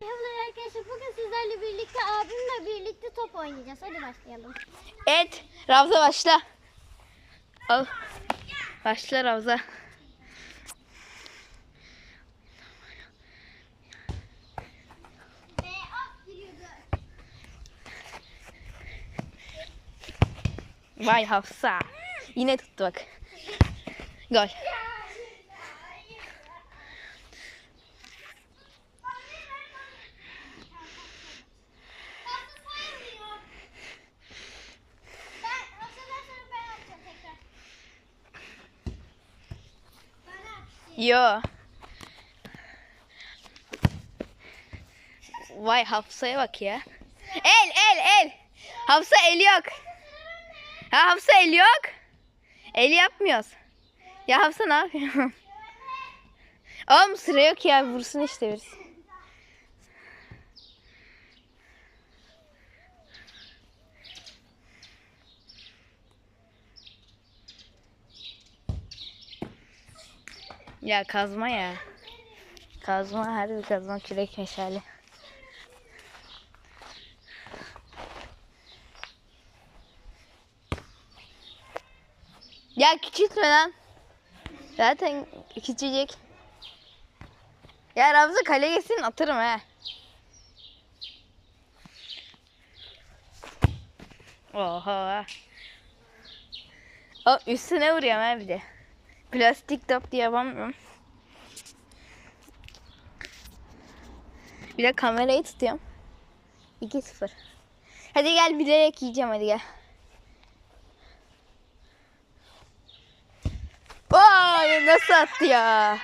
Merhabalar arkadaşlar. Bugün sizlerle birlikte abimle birlikte top oynayacağız. Hadi başlayalım. Evet. Ravza başla. Al. Başla Ravza. Vay Hafsa. Yine tuttu bak. Gol. Ben o sefer sonra ben atacağım tekrar. Bana at. Yo. Vay Hafsa'ya bak ya. El el el. Hafsa el yok. Ha Hafsa el yok. El yapmıyoruz. Ya Hafsa ne yapıyorsun? Oğlum sıra yok ya vursun işte birisi. Ya kazma ya. Kazma her bir kazma kürek meşale. Ya küçültme lan. Zaten küçücük. Ya Ramza kale geçsin atarım he. Oha. O üstüne vuruyorum ha bir de. Plastik top diye yapamıyorum. Bir de kamerayı tutuyorum. 2-0. Hadi gel bilerek yiyeceğim hadi gel. Vay nasıl attı ya?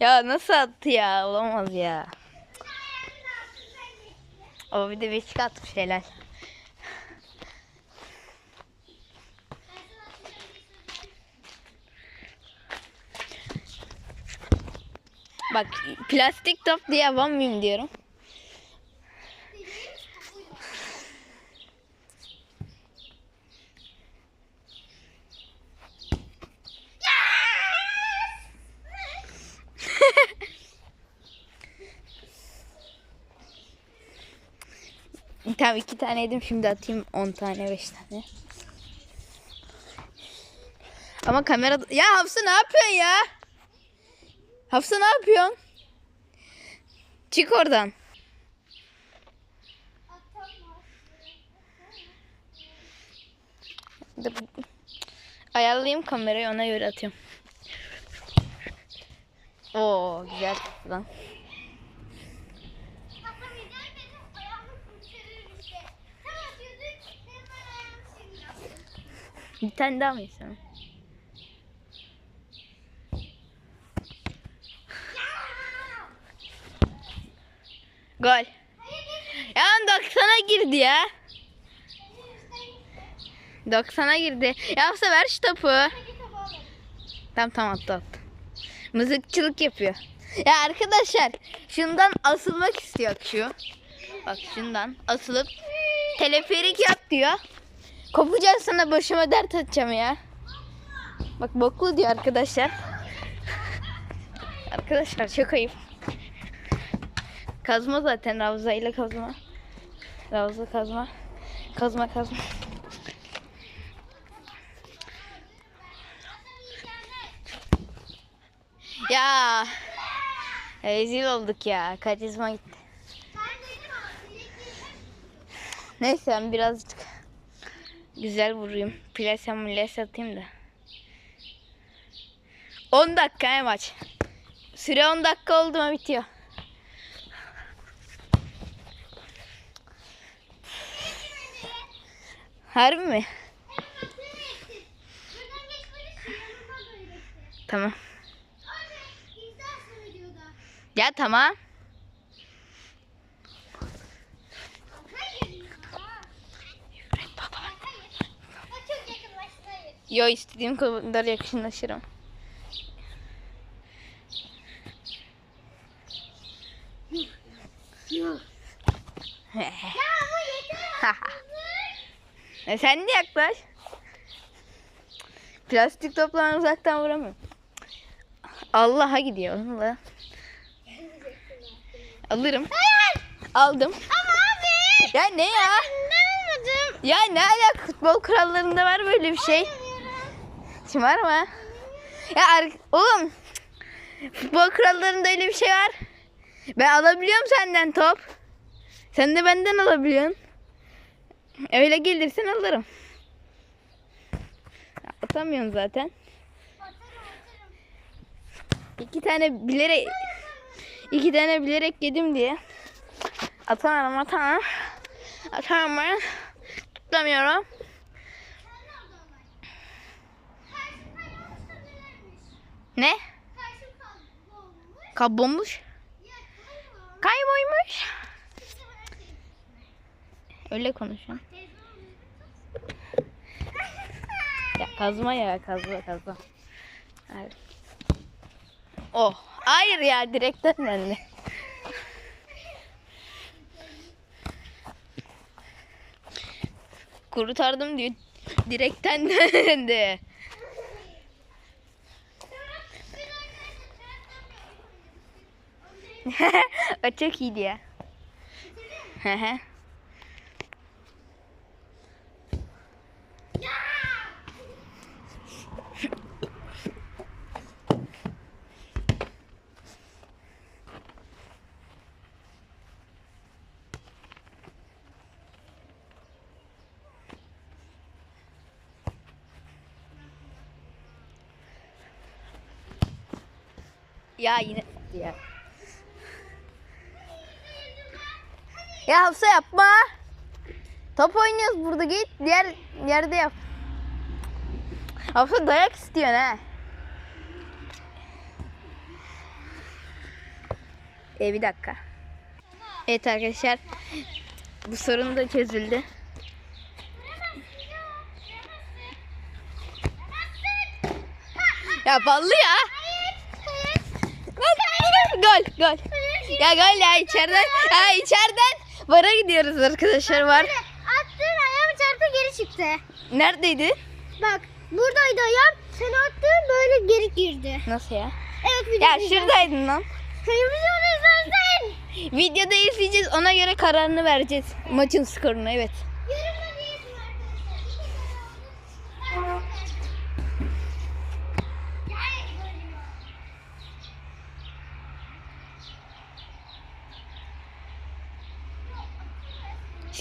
Ya nasıl attı ya? Olamaz ya. O bir de beşik atmış helal. Bak plastik top diye yapamıyorum diyorum. Tamam iki tane yedim şimdi atayım 10 tane 5 tane. Ama kamera... Ya Hafsa ne yapıyorsun ya? Hafsa ne yapıyorsun? Çık oradan. Ayarlayayım kamerayı ona göre atıyorum. Oo güzel lan. Bir tane daha mı istiyorsun? Gol. Ya 90'a girdi ya. 90'a girdi. Ya Hafsa ver şu topu. Tamam tamam attı attı. Mızıkçılık yapıyor. Ya arkadaşlar şundan asılmak istiyor şu. Bak şundan asılıp teleferik yap diyor. Kopacak sana başıma dert atacağım ya. Bak boklu diyor arkadaşlar. Arkadaşlar çok ayıp. Kazma zaten Ravza ile kazma. Ravza kazma. Kazma kazma. Ya. Rezil olduk ya. Karizma gitti. Neyse ben birazcık güzel vurayım. Plase mulese atayım da. 10 dakika maç. Süre 10 dakika oldu mu bitiyor. Harbi mi? Tamam. Ya tamam. Yo istediğim kadar yakınlaşırım. E sen de yaklaş. Plastik toplarını uzaktan vuramıyorum. Allah'a gidiyor. Allah. Alırım. Hayır. Aldım. Ama abi. Ya ne ya? Ben almadım. Ya ne alaka futbol kurallarında var böyle bir şey. Şimdi var mı? Ya oğlum futbol kurallarında öyle bir şey var. Ben alabiliyorum senden top. Sen de benden alabiliyorsun. Öyle gelirsen alırım. Ya, Atamıyorsun zaten. İki tane bilerek iki tane bilerek yedim diye. Atamam atamam. Atamam ben. Tutamıyorum. Ne kaybolmuş kaybolmuş. Öyle konuşuyorum. Kazma ya kazma kazma. Hayır. Oh. Hayır ya direkten döndü. Kurtardım diyor. Direkten döndü. o çok iyiydi ya. Hı. Ya yine ya. Ya Hafsa yapma. Top oynuyoruz burada git diğer yerde yap. Hafsa dayak istiyorsun ha. E bir dakika. Evet arkadaşlar. Bu sorun da çözüldü. Ya ballı ya. Gol gol. Ya gol ya içeriden. Ha içeriden. Vara gidiyoruz arkadaşlar var. Attın ayağım çarptı geri çıktı. Neredeydi? Bak buradaydı ayağım. Sen attın böyle geri girdi. Nasıl ya? Evet video Ya izleyeceğiz. şuradaydın lan. Televizyonu izlersen. Videoda izleyeceğiz ona göre kararını vereceğiz. Maçın skorunu evet.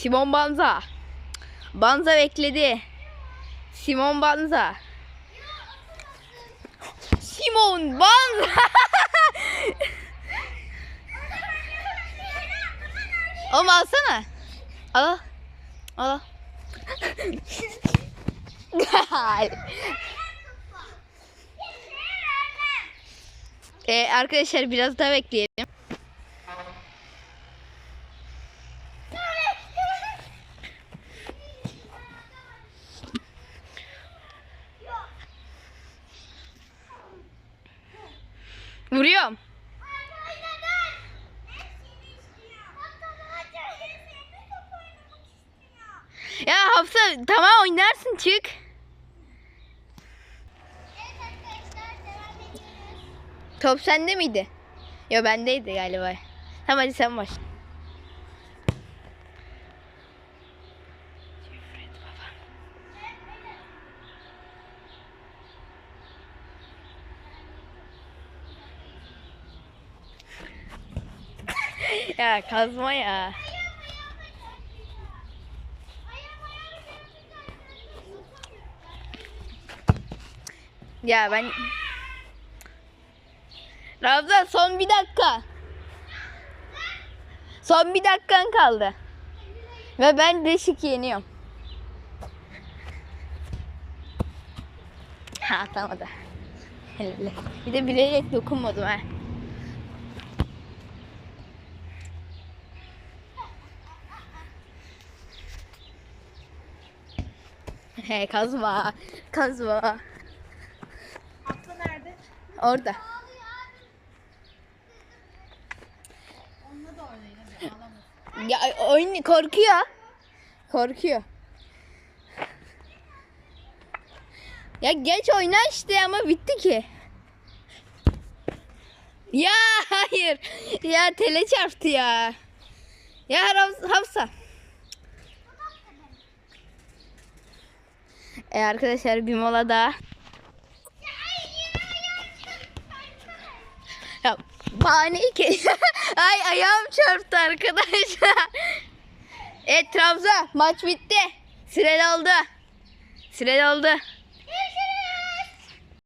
Simon Banza. Banza bekledi. Simon Banza. Simon Banza. Oğlum alsana. Al. Al. Ee, arkadaşlar biraz daha bekleyelim. Ya Hafsa tamam oynarsın çık. Top sende miydi? Yo bendeydi galiba. Tamam hadi sen başla. ya kazma ya. Ya ben... Ravza son bir dakika. Son bir dakikan kaldı. Ve ben 5-2 yeniyorum. Ha atamadı. Bir de bilerek dokunmadım ha. He kazma. Kazma. Orada. Ya oyun korkuyor. Korkuyor. Ya geç oyna işte ama bitti ki. Ya hayır. Ya tele çarptı ya. Ya Hafsa. E arkadaşlar bir mola daha. Ya ay yine ayağım çarptı. Ya bahaneyi ke... Ay ayağım çarptı arkadaşlar. Evet Trabzon maç bitti. Süreli oldu. Süreli oldu.